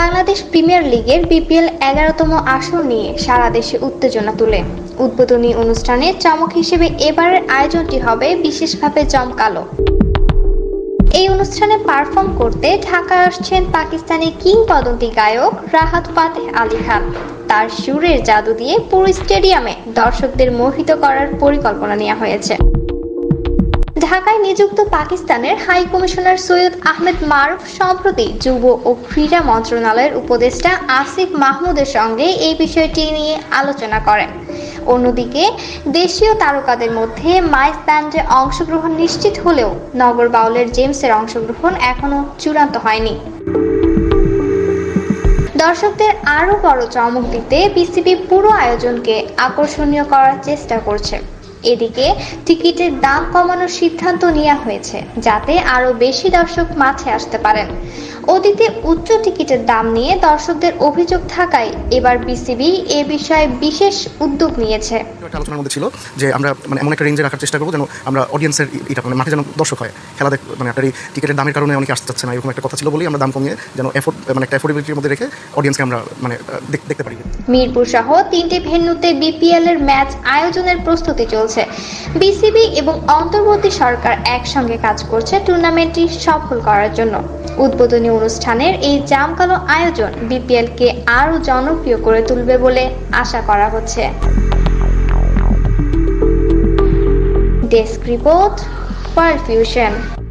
Bangladesh premier লিগের BPL এগারোতম আসর নিয়ে সারা দেশে উত্তেজনা তুলে। উদ্বোধনী অনুষ্ঠানে চমক হিসেবে এবারের আয়োজনটি হবে বিশেষভাবে জমকালো। এই অনুষ্ঠানে পারফর্ম করতে ঢাকায় আসছেন পাকিস্তানি কিংবদন্তি গায়ক রাহাত ফাতেহ আলী খান। তার সুরের জাদু দিয়ে পুরো স্টেডিয়ামে দর্শকদের মোহিত করার পরিকল্পনা নেওয়া হয়েছে। ঢাকায় নিযুক্ত পাকিস্তানের হাই কমিশনার সৈয়দ আহমেদ মারুফ সম্প্রতি যুব ও ক্রীড়া মন্ত্রণালয়ের উপদেষ্টা আসিফ মাহমুদের সঙ্গে এই বিষয়টি নিয়ে আলোচনা করেন। অন্যদিকে, দেশীয় তারকাদের মধ্যে মাইক ব্যান্ডে অংশগ্রহণ নিশ্চিত হলেও নগর বাউলের জেমসের অংশগ্রহণ এখনও চূড়ান্ত হয়নি। দর্শকদের আরও বড় চমক দিতে বিসিবি পুরো আয়োজনকে আকর্ষণীয় করার চেষ্টা করছে। এদিকে টিকিটের দাম কমানোর সিদ্ধান্ত নেওয়া হয়েছে যাতে আরও বেশি দর্শক মাঠে আসতে পারেন। অতীতে উচ্চ টিকিটের দাম নিয়ে দর্শকদের অভিযোগ থাকায় এবার বিসিবি এ বিষয়ে বিশেষ উদ্যোগ নিয়েছে। একটা আলোচনার মধ্যে ছিল যে আমরা মানে এমন একটা রেঞ্জে রাখার চেষ্টা করব যেন আমরা অডিয়েন্সের এটা মানে মাঠে যেন দর্শক হয়। খেলা দেখ মানে আপনার এই টিকিটের দামের কারণে অনেকে আসতে চাচ্ছে না এরকম একটা কথা ছিল বলেই আমরা দাম কমিয়ে যেন এফোর্ড মানে একটা অ্যাফোর্ডেবিলিটির মধ্যে রেখে অডিয়েন্সকে আমরা মানে দেখতে পারি। মিরপুর সহ তিনটি ভেন্যুতে বিপিএল এর ম্যাচ আয়োজনের প্রস্তুতি চলছে। বিসিবি এবং অন্তর্বর্তী সরকার একসঙ্গে কাজ করছে টুর্নামেন্টটি সফল করার জন্য। উদ্বোধনী অনুষ্ঠানের এই জামকালো আয়োজন বিপিএল কে আরও জনপ্রিয় করে তুলবে বলে আশা করা হচ্ছে। Desk report perfusion fusion.